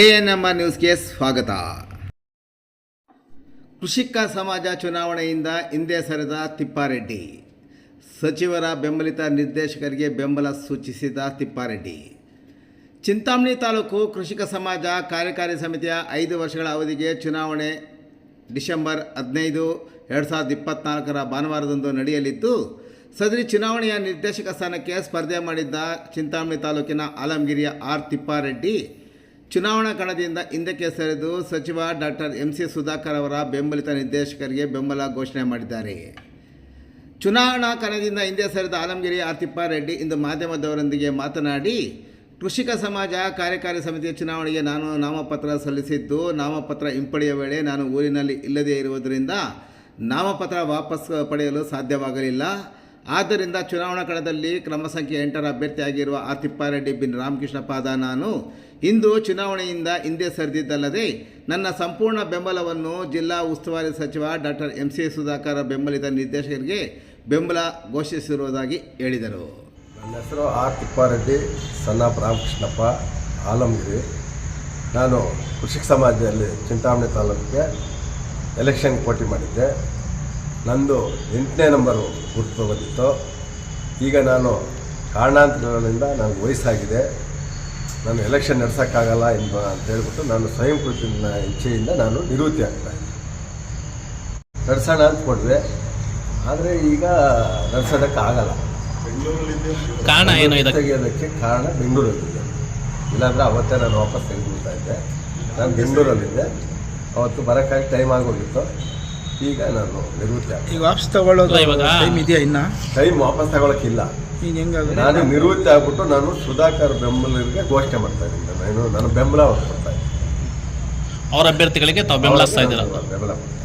ANMR ನ್ಯೂಸ್ಗೆ ಸ್ವಾಗತ. ಕೃಷಿಕ ಸಮಾಜ ಚುನಾವಣೆಯಿಂದ ಹಿಂದೆ ಸರಿದ ತಿಪ್ಪಾರೆಡ್ಡಿ. ಸಚಿವರ ಬೆಂಬಲಿತ ನಿರ್ದೇಶಕರಿಗೆ ಬೆಂಬಲ ಸೂಚಿಸಿದ ತಿಪ್ಪಾರೆಡ್ಡಿ. ಚಿಂತಾಮಣಿ ತಾಲೂಕು ಕೃಷಿಕ ಸಮಾಜ ಕಾರ್ಯಕಾರಿ ಸಮಿತಿಯ ಐದು ವರ್ಷಗಳ ಅವಧಿಗೆ ಚುನಾವಣೆ ಡಿಸೆಂಬರ್ ಹದಿನೈದು, ಎರಡು ಸಾವಿರದ ಇಪ್ಪತ್ತ್ನಾಲ್ಕರ ಭಾನುವಾರದಂದು ನಡೆಯಲಿದ್ದು, ಸದರಿ ಚುನಾವಣೆಯ ನಿರ್ದೇಶಕ ಸ್ಥಾನಕ್ಕೆ ಸ್ಪರ್ಧೆ ಮಾಡಿದ್ದ ಚಿಂತಾಮಣಿ ತಾಲೂಕಿನ ಆಲಮಗಿರಿಯ ಆರ್ ತಿಪ್ಪಾರೆಡ್ಡಿ ಚುನಾವಣಾ ಕಣದಿಂದ ಹಿಂದಕ್ಕೆ ಸರಿದು ಸಚಿವ ಡಾಕ್ಟರ್ ಎಂ ಸಿ ಸುಧಾಕರ್ ಅವರ ಬೆಂಬಲಿತ ನಿರ್ದೇಶಕರಿಗೆ ಬೆಂಬಲ ಘೋಷಣೆ ಮಾಡಿದ್ದಾರೆ. ಚುನಾವಣಾ ಕಣದಿಂದ ಹಿಂದೆ ಸರಿದ ಆಲಮಗಿರಿ ಆರ್ ತಿಪ್ಪಾರೆಡ್ಡಿ ಇಂದು ಮಾಧ್ಯಮದವರೊಂದಿಗೆ ಮಾತನಾಡಿ, ಕೃಷಿಕ ಸಮಾಜ ಕಾರ್ಯಕಾರಿ ಸಮಿತಿಯ ಚುನಾವಣೆಗೆ ನಾನು ನಾಮಪತ್ರ ಸಲ್ಲಿಸಿದ್ದು, ನಾಮಪತ್ರ ಹಿಂಪಡೆಯ ವೇಳೆ ನಾನು ಊರಿನಲ್ಲಿ ಇಲ್ಲದೇ ಇರುವುದರಿಂದ ನಾಮಪತ್ರ ವಾಪಸ್ ಪಡೆಯಲು ಸಾಧ್ಯವಾಗಲಿಲ್ಲ. ಆದ್ದರಿಂದ ಚುನಾವಣಾ ಕಣದಲ್ಲಿ ಕ್ರಮ ಸಂಖ್ಯೆ ಎಂಟರ ಅಭ್ಯರ್ಥಿಯಾಗಿರುವ ಆರ್ ತಿಪ್ಪಾರೆಡ್ಡಿ ಬಿನ್ ರಾಮಕೃಷ್ಣ ಪಾದ ನಾನು. ಇಂದು ಚುನಾವಣೆಯಿಂದ ಹಿಂದೆ ಸರಿದಿದ್ದಲ್ಲದೆ ನನ್ನ ಸಂಪೂರ್ಣ ಬೆಂಬಲವನ್ನು ಜಿಲ್ಲಾ ಉಸ್ತುವಾರಿ ಸಚಿವ ಡಾಕ್ಟರ್ ಎಂ ಸಿ ಸುಧಾಕರ್ ಬೆಂಬಲಿತ ನಿರ್ದೇಶಕರಿಗೆ ಬೆಂಬಲ ಘೋಷಿಸಿರುವುದಾಗಿ ಹೇಳಿದರು. ನನ್ನ ಹೆಸರು R Thippareddy son of Ramakrishnappa Alamagiri. ನಾನು ಕೃಷಿಕ ಸಮಾಜದಲ್ಲಿ ಚಿಂತಾಮಣಿ ತಾಲೂಕಿಗೆ ಎಲೆಕ್ಷನ್ ಪೋಟಿ ಮಾಡಿದ್ದೆ. ನಂದು ಎಂಟನೇ ನಂಬರು ಗುರುತು ಬಂದಿತ್ತು ಈಗ ನಾನು ಕಾರಣಾಂತರಗಳಿಂದ ನನಗೆ ವಯಸ್ಸಾಗಿದೆ. ನಾನು ಎಲೆಕ್ಷನ್ ನಡೆಸೋಕ್ಕಾಗಲ್ಲ ಎಂಬ ಅಂತ ಹೇಳ್ಬಿಟ್ಟು ನಾನು ಸ್ವಯಂ ಕೃತಿನ ಇಚ್ಛೆಯಿಂದ ನಾನು ನಿವೃತ್ತಿ ಆಗ್ತಾ ಇದ್ದೆ. ನಡೆಸೋಣ ಅಂತ ಕೊಟ್ಟರೆ ಆದರೆ ಈಗ ನಡೆಸೋದಕ್ಕೆ ಆಗಲ್ಲ. ಕಾರಣ ಏನು ತೆಗೆಯೋದಕ್ಕೆ ಕಾರಣ ಬೆಂಗಳೂರಲ್ಲಿದ್ದೆ ಇಲ್ಲಾಂದರೆ ಅವತ್ತೇ ನಾನು ವಾಪಸ್ ತೆಗೆದುಕೊಳ್ತಾ ಇದ್ದೆ. ನಾನು ಬೆಂಗಳೂರಲ್ಲಿದ್ದೆ. ಅವತ್ತು ಬರೋಕ್ಕಾಗಿ ಟೈಮ್ ಆಗೋಗಿತ್ತು. ಈಗ ನಾನು ನಿವೃತ್ತಿ. ಈಗ ವಾಪಸ್ ತಗೊಳ್ಳೋದು ಇವಾಗ. ಟೈಮ್ ಇದೆಯಾ ಇನ್ನ? ಟೈಮ್ ವಾಪಸ್ ತಗೊಳಕ್ಕಿಲ್ಲ. ಈಗ ಹೆಂಗ ನಾನು ನಿವೃತ್ತಿ ಆಗ್ಬಿಟ್ಟು ನಾನು ಸುಧಾಕರ್ ಬೆಂಬಲಿಗೆ ಘೋಷಣೆ ಮಾಡ್ತಾ ಇದ್ದೀನಿ. ನಾನು ನಾನು ಬೆಂಬಲ ಅವ್ರು ಕೊಡ್ತಾ ಇದ್ದೀನಿ. ಅವ್ರ ಅಭ್ಯರ್ಥಿಗಳಿಗೆ ತಾವು ಬೆಂಬಲಿಸ್ತಾ ಇದ್ದೀರಾ? ಬೆಂಬಲ ಕೊಡ್ತಾ